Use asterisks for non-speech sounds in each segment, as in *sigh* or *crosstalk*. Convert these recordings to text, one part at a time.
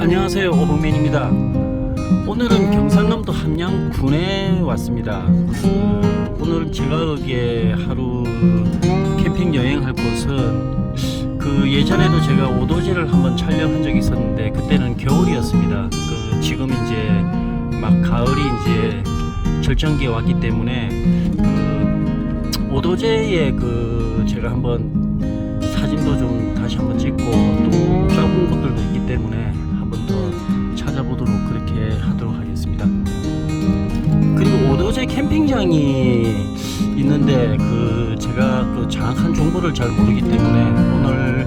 안녕하세요 오복맨입니다. 오늘은 경상남도 함양군에 왔습니다. 그, 오늘 제가 여기에 하루 캠핑 여행할 곳은 그 예전에도 제가 오도지를 한번 촬영한 적이 있었는데 그때는 겨울이었습니다. 그 지금 이제 막 가을이 이제 절정기에 왔기 때문에 그 오도제에 그 제가 한번 다시 한번 찍고 또 짧은 곳들도 있기 때문에 한 번 더 찾아보도록 그렇게 하도록 하겠습니다. 그리고 오도제 캠핑장이 있는데 그 제가 그 정확한 정보를 잘 모르기 때문에 오늘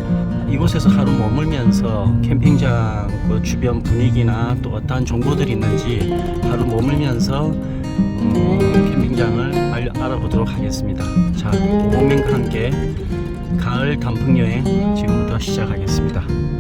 이곳에서 하루 머물면서 캠핑장 그 주변 분위기나 또 어떠한 정보들이 있는지 하루 머물면서 어, 캠핑장을 알, 알아보도록 하겠습니다. 자, 오민과 함께 가을 단풍 여행 지금부터 시작하겠습니다.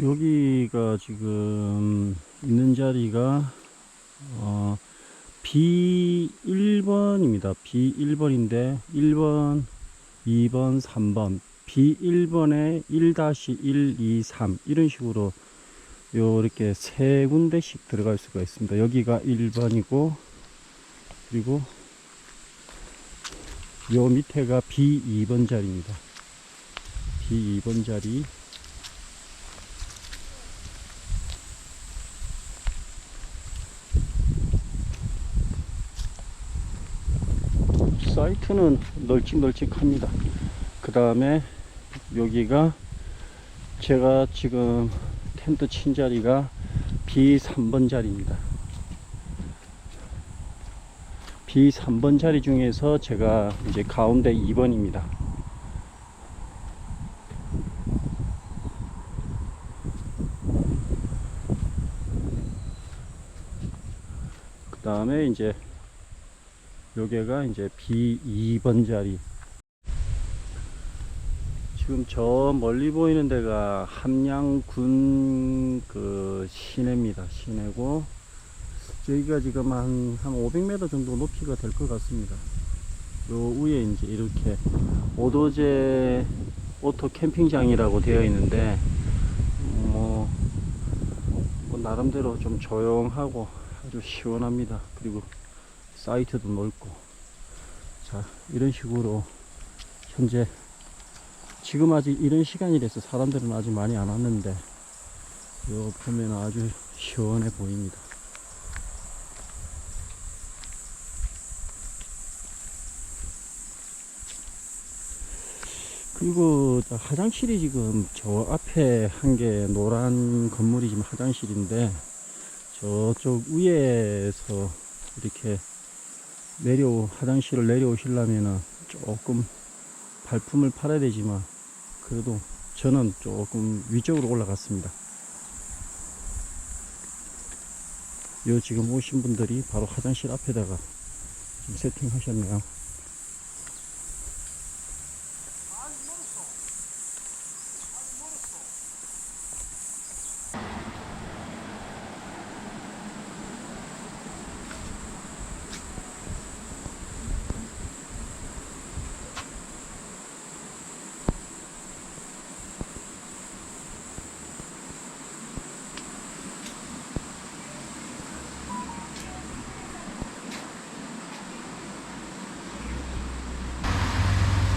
여기가 지금 있는 자리가 어, B1번입니다. B1번인데 1번, 2번, 3번 B1번에 1-1, 2, 3 이런 식으로 요 이렇게 세 군데씩 들어갈 수가 있습니다. 여기가 1번이고 그리고 요 밑에가 B2번 자리입니다. B2번 자리 사이트는 널찍널찍합니다. 그 다음에 여기가 제가 지금 텐트 친 자리가 B3번 자리입니다. B3번 자리 중에서 제가 이제 가운데 2번입니다. 그 다음에 이제 여기가 이제 B2번 자리. 지금 저 멀리 보이는 데가 함양군 그 시내입니다. 시내고 여기가 지금 한, 한 500m 정도 높이가 될 것 같습니다. 요 위에 이제 이렇게 오도제 오토 캠핑장이라고 되어 있는데 뭐, 뭐 나름대로 좀 조용하고 아주 시원합니다. 그리고 사이트도 넓고. 자 이런 식으로 현재 지금 아직 이런 시간이라서 사람들은 아직 많이 안 왔는데 요 보면 아주 시원해 보입니다. 그리고 저 화장실이 지금 저 앞에 한 개 노란 건물이 지금 화장실인데 저쪽 위에서 이렇게 내려 화장실을 내려오시려면은 조금 발품을 팔아야 되지만 그래도 저는 조금 위쪽으로 올라갔습니다. 요 지금 오신 분들이 바로 화장실 앞에다가 좀 세팅하셨네요.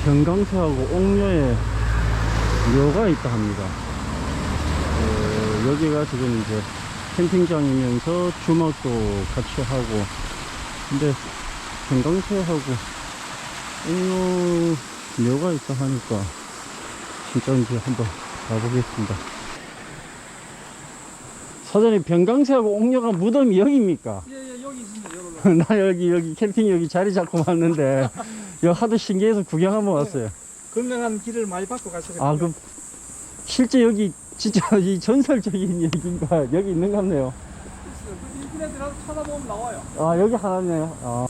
병강세하고 옥녀에 묘가 있다 합니다. 어, 여기가 지금 이제 캠핑장이면서 주막도 같이 하고, 근데 병강세하고 옥녀 묘가 있다 하니까 진짜 이제 한번 가보겠습니다. 사장님 병강세하고 옥녀가 무덤이 여기입니까? 예, 예, 여기 있습니다. *laughs* 나 여기 여기 캠핑 여기 자리 잡고 왔는데 *laughs* 여기 하도 신기해서 구경 한번 왔어요. 건강한 길을 많이 받고 가시거든요. 아 그럼 실제 여기 진짜 *laughs* 이 전설적인 얘기인가 여기 있는 것 같네요. 그 인터넷에 찾아보면 나와요. 아 여기 하나네요. 아.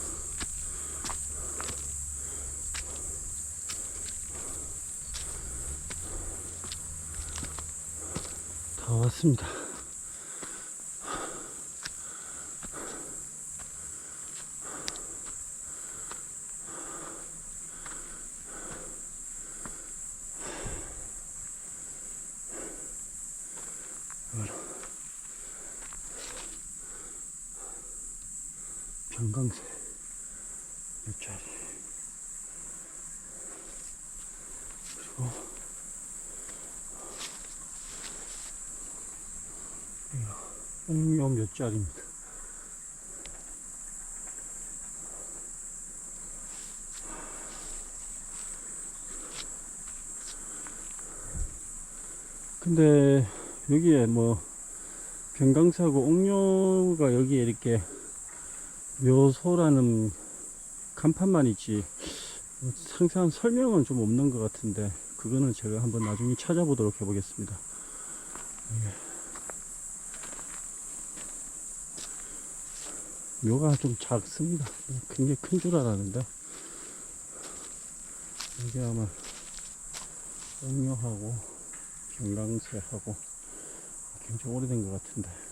다 왔습니다. 병강세 옆자리 그리고 옥묘 몇 자리입니다. 근데 여기에 뭐 병강세하고 옥묘가 여기에 이렇게 묘소라는 간판만 있지 뭐 상세한 설명은 좀 없는 것 같은데 그거는 제가 한번 나중에 찾아보도록 해보겠습니다. 예. 묘가 좀 작습니다. 굉장히 큰 줄 알았는데 이게 아마 옥묘하고 병강세하고 굉장히 오래된 것 같은데.